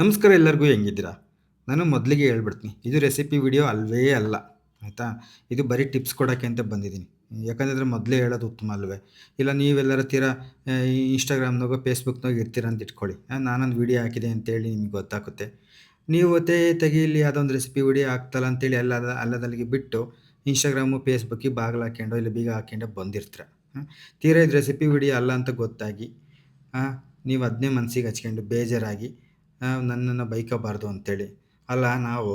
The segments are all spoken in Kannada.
ನಮಸ್ಕಾರ ಎಲ್ಲರಿಗೂ ಹೆಂಗಿದ್ದೀರಾ? ನಾನು ಮೊದಲಿಗೆ ಹೇಳ್ಬಿಡ್ತೀನಿ, ಇದು ರೆಸಿಪಿ ವಿಡಿಯೋ ಅಲ್ವೇ ಅಲ್ಲ, ಆಯಿತಾ? ಇದು ಬರೀ ಟಿಪ್ಸ್ ಕೊಡೋಕ್ಕೆ ಅಂತ ಬಂದಿದ್ದೀನಿ. ಯಾಕಂದರೆ ಮೊದಲೇ ಹೇಳೋದು ಉತ್ತಮ ಅಲ್ವೇ? ಇಲ್ಲ, ನೀವೆಲ್ಲರ ತೀರ ಇನ್ಸ್ಟಾಗ್ರಾಮ್ನಾಗ ಫೇಸ್ಬುಕ್ನಾಗ ಇರ್ತೀರ ಅಂತ ಇಟ್ಕೊಳ್ಳಿ. ನಾನೊಂದು ವಿಡಿಯೋ ಹಾಕಿದೆ ಅಂತೇಳಿ ನಿಮ್ಗೆ ಗೊತ್ತಾಗುತ್ತೆ. ನೀವು ತೇ ತೆಗೀಲಿ ಅದೊಂದು ರೆಸಿಪಿ ವಿಡಿಯೋ ಆಗ್ತಲ್ಲ ಅಂತೇಳಿ ಎಲ್ಲ ಅಲ್ಲದಲ್ಲಿಗೆ ಬಿಟ್ಟು ಇನ್ಸ್ಟಾಗ್ರಾಮು ಫೇಸ್ಬುಕ್ಕಿಗೆ ಬಾಗಿಲು ಹಾಕ್ಕೊಂಡು ಇಲ್ಲ ಬೀಗ ಹಾಕ್ಕೊಂಡು ಬಂದಿರ್ತೀರ. ತೀರಾ ಇದು ರೆಸಿಪಿ ವಿಡಿಯೋ ಅಲ್ಲ ಅಂತ ಗೊತ್ತಾಗಿ ನೀವು ಅದನ್ನೇ ಮನಸ್ಸಿಗೆ ಹಚ್ಕೊಂಡು ಬೇಜಾರಾಗಿ ನನ್ನನ್ನು ಬೈಕೋಬಾರ್ದು ಅಂತೇಳಿ. ಅಲ್ಲ, ನಾವು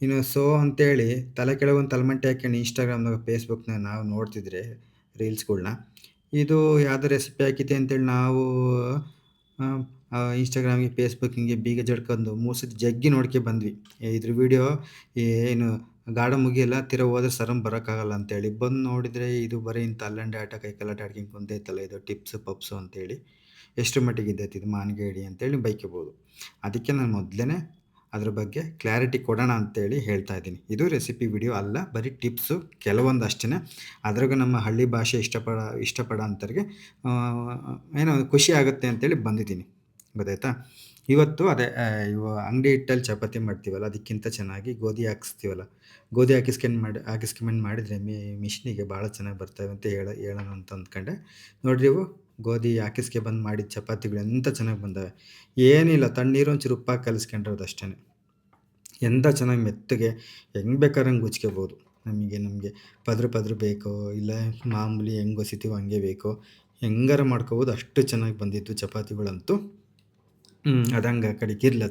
ಇನ್ನು ಸೋ ಅಂತೇಳಿ ತಲೆ ಕೆಳಗೊಂದು ತಲೆಮಂಟೆ ಹಾಕ್ಯಂಡು ಇನ್ಸ್ಟಾಗ್ರಾಮ್ನಾಗ ಫೇಸ್ಬುಕ್ನಾಗ ನಾವು ನೋಡ್ತಿದ್ರೆ ರೀಲ್ಸ್ಗಳ್ನ ಇದು ಯಾವ್ದು ರೆಸಿಪಿ ಹಾಕಿದೆ ಅಂತೇಳಿ ನಾವು ಇನ್ಸ್ಟಾಗ್ರಾಮಿಗೆ ಫೇಸ್ಬುಕ್ ಹಿಂಗೆ ಬೀಗ ಜಡ್ಕೊಂಡು ಮೂರು ಜಗ್ಗಿ ನೋಡ್ಕೆ ಬಂದ್ವಿ. ಇದ್ರ ವಿಡಿಯೋ ಏನು ಗಾಢ ಮುಗಿಯಲ್ಲ ತಿರ ಹೋದ್ರೆ ಸರಂ ಬರೋಕ್ಕಾಗಲ್ಲ ಅಂತೇಳಿ. ಬಂದು ನೋಡಿದರೆ ಇದು ಬರೀ ಇಂಥ ಅಲ್ಲಂಡೆ ಆಟ ಕೈ ಕಲಾಟ ಆಡ್ಕೊಂಡು ಕುಂತೈತಲ್ಲ, ಇದು ಟಿಪ್ಸ್, ಪಪ್ಸು ಅಂತೇಳಿ. ಎಷ್ಟು ಮಟ್ಟಿಗೆ ಇದ್ದೈತಿ ಇದು ಮಾನ್ಗೇಡಿ ಅಂತೇಳಿ ಬೈಕೋಬೋದು. ಅದಕ್ಕೆ ನಾನು ಮೊದಲೇ ಅದ್ರ ಬಗ್ಗೆ ಕ್ಲಾರಿಟಿ ಕೊಡೋಣ ಅಂತೇಳಿ ಹೇಳ್ತಾ ಇದ್ದೀನಿ. ಇದು ರೆಸಿಪಿ ವಿಡಿಯೋ ಅಲ್ಲ, ಬರೀ ಟಿಪ್ಸು ಕೆಲವೊಂದು ಅಷ್ಟೇ ಅದ್ರಾಗ ನಮ್ಮ ಹಳ್ಳಿ ಭಾಷೆ ಇಷ್ಟಪಡ, ಇಷ್ಟಪಡೋ ಅಂಥವ್ರಿಗೆ ಏನೋ ಖುಷಿ ಆಗುತ್ತೆ ಅಂತೇಳಿ ಬಂದಿದ್ದೀನಿ. ಗೊತ್ತಾಯ್ತಾ? ಇವತ್ತು ಅದೇ ಇವು ಅಂಗಡಿ ಹಿಟ್ಟಲ್ಲಿ ಚಪಾತಿ ಮಾಡ್ತೀವಲ್ಲ, ಅದಕ್ಕಿಂತ ಚೆನ್ನಾಗಿ ಗೋಧಿ ಹಾಕಿಸ್ತೀವಲ್ಲ. ಗೋಧಿ ಹಾಕಿಸ್ಕೊಂಡು ಮಾಡಿ ಹಾಕಿಸ್ಕೊಂಬಂದು ಮಾಡಿದರೆ ಮಿ, ಮಿಷಿನಿಗೆ ಭಾಳ ಚೆನ್ನಾಗಿ ಬರ್ತವೆ ಅಂತ ಹೇಳ, ಹೇಳೋಣ ಅಂತ ಅಂದ್ಕೊಂಡೆ. ನೋಡಿರಿ ಇವು, ಗೋಧಿ ಹಾಕಿಸ್ಕೆ ಬಂದು ಮಾಡಿದ ಚಪಾತಿಗಳು ಎಂಥ ಚೆನ್ನಾಗಿ ಬಂದವೆ. ಏನಿಲ್ಲ, ತಣ್ಣೀರು ಒಂಚೂರು ಉಪ್ಪಾಗಿ ಕಲಿಸ್ಕೊಂಡಿರೋದು ಅಷ್ಟೇ ಎಂಥ ಚೆನ್ನಾಗಿ ಮೆತ್ತಗೆ, ಹೆಂಗೆ ಹಂಗೆ ಗುಚ್ಕೋಬೋದು ನಮಗೆ ನಮಗೆ ಪದ್ರ ಪದ್ರ ಬೇಕೋ, ಇಲ್ಲ ಮಾಮೂಲಿ ಹೆಂಗೆ ಹೊಸಿತೀವೋ ಹಂಗೆ ಬೇಕೋ, ಹೆಂಗಾರ ಮಾಡ್ಕೋಬೋದು, ಅಷ್ಟು ಚೆನ್ನಾಗಿ ಬಂದಿತ್ತು ಚಪಾತಿಗಳಂತೂ. ಹ್ಞೂ ಅದು ಕಡೆಗೆ ಇರಲಿ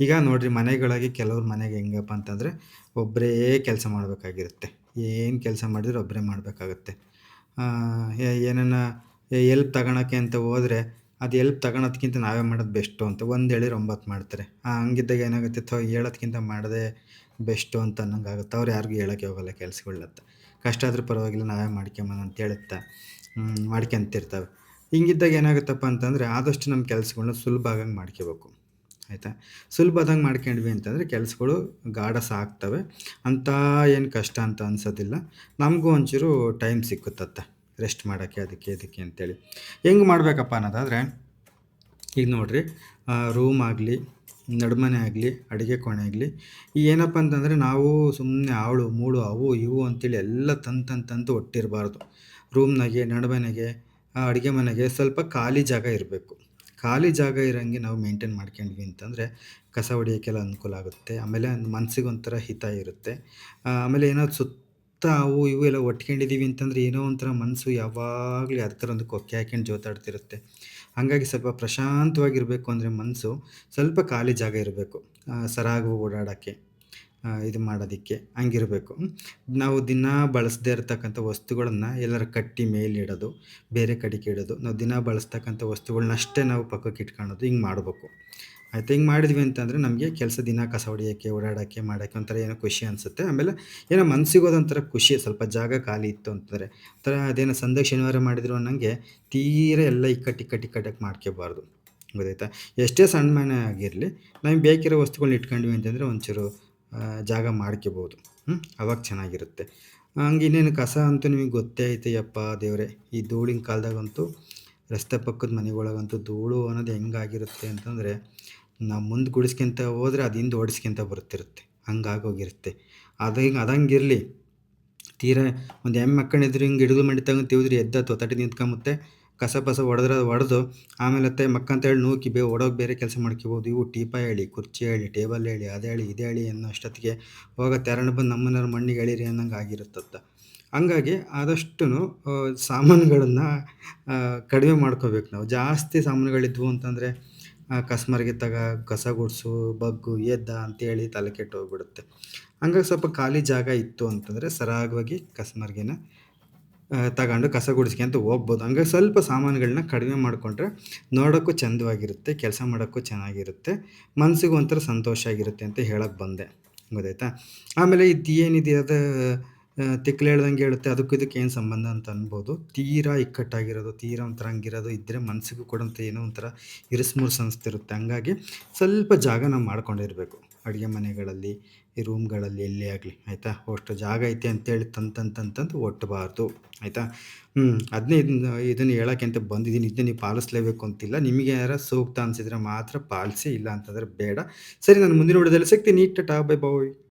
ಈಗ ನೋಡಿರಿ ಮನೆಗಳಾಗಿ ಕೆಲವ್ರ ಮನೆಗೆ ಹೆಂಗಪ್ಪ ಅಂತಂದರೆ ಒಬ್ಬರೇ ಕೆಲಸ ಮಾಡಬೇಕಾಗಿರುತ್ತೆ. ಏನು ಕೆಲಸ ಮಾಡಿದ್ರೆ ಒಬ್ಬರೇ ಮಾಡಬೇಕಾಗತ್ತೆ. ಏನನ್ನ ಎಲ್ಪ್ ತಗೊಳಕ್ಕೆ ಅಂತ ಹೋದರೆ ಅದು ಎಲ್ಪ್ ತಗೊಳೋದ್ಕಿಂತ ನಾವೇ ಮಾಡೋದು ಬೆಸ್ಟು ಅಂತ ಒಂದು ಹೇಳಿದ್ರೆ ಒಂಬತ್ತು ಮಾಡ್ತಾರೆ. ಹಂಗಿದ್ದಾಗ ಏನಾಗುತ್ತೆ, ಥೋ, ಹೇಳೋದ್ಕಿಂತ ಮಾಡೋದೇ ಬೆಸ್ಟು ಅಂತ ಅನ್ನೋಂಗಾಗುತ್ತೆ. ಅವ್ರು ಯಾರಿಗೂ ಹೇಳೋಕ್ಕೆ ಹೋಗಲ್ಲ ಕೆಲಸಗಳತ್ತ ಕಷ್ಟ ಆದರೂ ಪರವಾಗಿಲ್ಲ, ನಾವೇ ಮಾಡ್ಕೊಂಬನ ಅಂತ ಹೇಳುತ್ತೆ ಮಾಡ್ಕೊಂತಿರ್ತವೆ. ಹಿಂಗಿದ್ದಾಗ ಏನಾಗುತ್ತಪ್ಪ ಅಂತಂದರೆ ಆದಷ್ಟು ನಮ್ಮ ಕೆಲಸಗಳನ್ನ ಸುಲಭ ಆಗಂಗೆ ಮಾಡ್ಕೋಬೇಕು. ಆಯಿತಾ? ಸುಲಭ ಆದಂಗೆ ಮಾಡ್ಕೊಂಡ್ವಿ ಅಂತಂದರೆ ಕೆಲಸಗಳು ಗಾಢ ಸಾಕ್ತವೆ ಅಂತ ಏನು ಕಷ್ಟ ಅಂತ ಅನ್ಸೋದಿಲ್ಲ. ನಮಗೂ ಒಂಚೂರು ಟೈಮ್ ಸಿಕ್ಕುತ್ತತ್ತ ರೆಸ್ಟ್ ಮಾಡೋಕ್ಕೆ, ಅದಕ್ಕೆ ಇದಕ್ಕೆ ಅಂತೇಳಿ. ಹೆಂಗೆ ಮಾಡಬೇಕಪ್ಪ ಅನ್ನೋದಾದರೆ, ಈಗ ನೋಡಿರಿ ರೂಮ್ ಆಗಲಿ, ನಡುಮನೆ ಆಗಲಿ, ಅಡುಗೆ ಕೋಣೆ ಆಗಲಿ ಈಗ ಏನಪ್ಪ ಅಂತಂದರೆ ನಾವು ಸುಮ್ಮನೆ ಆಳು, ಮೂಳು, ಅವು, ಇವು ಅಂತೇಳಿ ಎಲ್ಲ ತಂದು ಒಟ್ಟಿರಬಾರ್ದು. ರೂಮ್ನಾಗೆ ನಡುಮನೆಗೆ ಅಡುಗೆ ಮನೆಗೆ ಸ್ವಲ್ಪ ಖಾಲಿ ಜಾಗ ಇರಬೇಕು. ಖಾಲಿ ಜಾಗ ಇರೋಂಗೆ ನಾವು ಮೇಂಟೈನ್ ಮಾಡ್ಕೊಂಡ್ವಿ ಅಂತಂದರೆ ಕಸ ಹೊಡಿಯೋಕ್ಕೆಲ್ಲ ಅನುಕೂಲ ಆಗುತ್ತೆ. ಆಮೇಲೆ ಮನ್ಸಿಗೆ ಒಂಥರ ಹಿತ ಇರುತ್ತೆ. ಆಮೇಲೆ ಏನೋ ಸುತ್ತ ಅವು ಇವು ಎಲ್ಲ ಒಟ್ಕೊಂಡಿದ್ದೀವಿ ಅಂತಂದರೆ ಏನೋ ಒಂಥರ ಮನಸ್ಸು ಯಾವಾಗಲೂ ಯಾವ ಥರ ಒಂದು ಕೊಕ್ಕೆ ಹಾಕೊಂಡು ಜೋತಾಡ್ತಿರುತ್ತೆ. ಹಾಗಾಗಿ ಸ್ವಲ್ಪ ಪ್ರಶಾಂತವಾಗಿರಬೇಕು ಅಂದರೆ ಮನಸ್ಸು ಸ್ವಲ್ಪ ಖಾಲಿ ಜಾಗ ಇರಬೇಕು. ಸರಾಗು ಓಡಾಡೋಕ್ಕೆ. ಇದು ಮಾಡೋದಕ್ಕೆ ಹಂಗಿರಬೇಕು. ನಾವು ದಿನ ಬಳಸದೇ ಇರತಕ್ಕಂಥ ವಸ್ತುಗಳನ್ನು ಎಲ್ಲರ ಕಟ್ಟಿ ಮೇಲಿಡೋದು ಬೇರೆ ಕಡೆಗೆ ಇಡೋದು. ನಾವು ದಿನ ಬಳಸ್ತಕ್ಕಂಥ ವಸ್ತುಗಳನ್ನಷ್ಟೇ ನಾವು ಪಕ್ಕಕ್ಕೆ ಇಟ್ಕೊಳ್ಳೋದು, ಹಿಂಗೆ ಮಾಡಬೇಕು. ಆಯಿತು, ಹಿಂಗೆ ಮಾಡಿದ್ವಿ ಅಂತಂದರೆ ನಮಗೆ ಕೆಲಸ ದಿನ ಕಸ ಹೊಡಿಯೋಕ್ಕೆ, ಓಡಾಡೋಕ್ಕೆ, ಮಾಡೋಕ್ಕೆ ಒಂಥರ ಏನೋ ಖುಷಿ ಅನಿಸುತ್ತೆ. ಆಮೇಲೆ ಏನೋ ಮನಸ್ಸಿಗೆ ಹೋದಂಥರ ಖುಷಿ, ಸ್ವಲ್ಪ ಜಾಗ ಖಾಲಿ ಇತ್ತು ಅಂತಂದರೆ, ಒಂಥರ ಅದೇನೋ ಸಂದೇ ಶನಿವಾರ ಮಾಡಿದ್ರು ಅನ್ನಂಗೆ ತೀರ ಎಲ್ಲ ಇಕ್ಕಟ್ಟು ಇಕ್ಕಟ್ಟು ಇಕ್ಕಟ್ಟಕ್ಕೆ ಮಾಡ್ಕೋಬಾರ್ದು. ಗೊತ್ತಾಯ್ತಾ? ಎಷ್ಟೇ ಸಣ್ಣ ಮನೆ ಆಗಿರಲಿ, ನಮಗೆ ಬೇಕಿರೋ ವಸ್ತುಗಳನ್ನ ಇಟ್ಕೊಂಡ್ವಿ ಅಂತಂದರೆ ಒಂಚೂರು ಜಾಗ ಮಾಡ್ಕೋಬೋದು. ಹ್ಞೂ ಅವಾಗ ಚೆನ್ನಾಗಿರುತ್ತೆ. ಹಂಗೆ ಇನ್ನೇನು ಕಸ ಅಂತೂ ನಿಮಗೆ ಗೊತ್ತೇ ಐತೆ ಯಪ್ಪ ದೇವರೇ. ಈ ಧೂಳಿನ ಕಾಲದಾಗಂತೂ ರಸ್ತೆ ಪಕ್ಕದ ಮನೆಗಳಾಗಂತೂ ಧೂಳು ಅನ್ನೋದು ಹೆಂಗಾಗಿರುತ್ತೆ ಅಂತಂದರೆ ನಾವು ಮುಂದೆ ಗುಡಿಸ್ಕೊಂತ ಹೋದರೆ ಅದು ಹಿಂದೆ ಓಡಿಸ್ಕೊಂತ ಬರ್ತಿರುತ್ತೆ. ಹಂಗಾಗೋಗಿರುತ್ತೆ ಅದು ಹಿಂಗೆ ಅದಂಗಿರಲಿ ತೀರಾ ಒಂದು ಎಮ್ಮೆ ಮಕ್ಕಳಿದ್ರೆ ಹಿಂಗೆ ಹಿಡಿದು ಮಡಿ ತಗೊಂಡು ಎದ್ದ ತೊತ್ತಟಿ ನಿಂತ್ಕೊಂಬತ್ತೆ. ಕಸ ಪಸ ಹೊಡೆದ್ರೆ ಹೊಡೆದು ಆಮೇಲೆ ಅತ್ತೆ ಹೇಳಿ ನೂಕಿ ಬೇ ಓಡೋಗಿ ಬೇರೆ ಕೆಲಸ ಮಾಡ್ಕೋಬೋದು. ಇವು ಟೀಪ ಹೇಳಿ, ಕುರ್ಚಿ ಹೇಳಿ, ಟೇಬಲ್ ಹೇಳಿ, ಅದು ಹೇಳಿ, ಇದು ಹೇಳಿ ಅನ್ನೋ ಅಷ್ಟೊತ್ತಿಗೆ ಹೋಗ ತೆರಣ ಬಂದು ನಮ್ಮನ್ನಾರು ಮಣ್ಣಿಗೆ ಎಳೀರಿ ಅನ್ನಂಗೆ ಆಗಿರುತ್ತತ್ತ ಹಂಗಾಗಿ ಆದಷ್ಟು ಸಾಮಾನುಗಳನ್ನು ಕಡಿಮೆ ಮಾಡ್ಕೋಬೇಕು ನಾವು. ಜಾಸ್ತಿ ಸಾಮಾನುಗಳಿದ್ವು ಅಂತಂದರೆ ಕಸ್ಮರ್ಗೆ ತಗ ಕಸ ಗುಡಿಸು, ಬಗ್ಗು, ಎದ್ದ ಅಂತೇಳಿ ತಲೆ ಕೆಟ್ಟು ಹೋಗ್ಬಿಡುತ್ತೆ. ಹಂಗಾಗಿ ಸ್ವಲ್ಪ ಖಾಲಿ ಜಾಗ ಇತ್ತು ಅಂತಂದರೆ ಸರಾಗವಾಗಿ ಕಸ್ಮರ್ಗೆನ ತಗೊಂಡು ಕಸ ಗುಡಿಸ್ಕೊಂತ ಹೋಗ್ಬೋದು. ಹಂಗೆ ಸ್ವಲ್ಪ ಸಾಮಾನುಗಳನ್ನ ಕಡಿಮೆ ಮಾಡಿಕೊಂಡ್ರೆ ನೋಡೋಕ್ಕೂ ಚಂದವಾಗಿರುತ್ತೆ, ಕೆಲಸ ಮಾಡೋಕ್ಕೂ ಚೆನ್ನಾಗಿರುತ್ತೆ ಮನಸ್ಸಿಗೂ ಒಂಥರ ಸಂತೋಷ ಆಗಿರುತ್ತೆ ಅಂತ ಹೇಳಕ್ಕೆ ಬಂದೆ. ಗೊತ್ತಾಯ್ತಾ? ಆಮೇಲೆ ಇದು ಏನಿದೆ ತಿಕ್ಲು ಹೇಳ್ದಂಗೆ ಹೇಳುತ್ತೆ ಅದಕ್ಕೂ ಇದಕ್ಕೆ ಏನು ಸಂಬಂಧ ಅಂತ ಅನ್ಬೋದು ತೀರಾ ಇಕ್ಕಟ್ಟಾಗಿರೋದು ತೀರಾ ಒಂಥರ ಹಂಗಿರೋದು ಇದ್ದರೆ ಮನಸ್ಸಿಗೂ ಕೂಡ ಏನೋ ಒಂಥರ ಇರಿಸ್ಮುರ್ಸ್ ಅನಿಸ್ತಿರುತ್ತೆ ಹಂಗಾಗಿ ಸ್ವಲ್ಪ ಜಾಗ ನಾವು ಮಾಡ್ಕೊಂಡಿರಬೇಕು ಅಡುಗೆ ಮನೆಗಳಲ್ಲಿ, ಈ ರೂಮ್‌ಗಳಲ್ಲಿ ಎಲ್ಲಿ ಆಗಲಿ ಆಯಿತಾ? ಅಷ್ಟು ಜಾಗ ಐತೆ ಅಂತೇಳಿ ತಂತಂತಂತಂದು ತಂದು ತಂದು ತಂದು ಒಟ್ಟಬಾರ್ದು ಆಯಿತಾ? ಹ್ಞೂ ಅದನ್ನೇ ಇದನ್ನ ಇದನ್ನು ಹೇಳೋಕ್ಕೆ ಅಂತ ಬಂದಿದ್ದೀನಿ. ಇದನ್ನ ನೀವು ಪಾಲಿಸ್ಲೇಬೇಕು ಅಂತಿಲ್ಲ. ನಿಮಗೆ ಯಾರ ಸೂಕ್ತ ಅನಿಸಿದ್ರೆ ಮಾತ್ರ ಪಾಲಿಸಿ, ಇಲ್ಲ ಅಂತಂದರೆ ಬೇಡ. ಸರಿ ನಾನು ಮುಂದಿನ ವಿಡಿಯೋದಲ್ಲಿ ಸಿಗ್ತೀನಿ. Tata bye bye.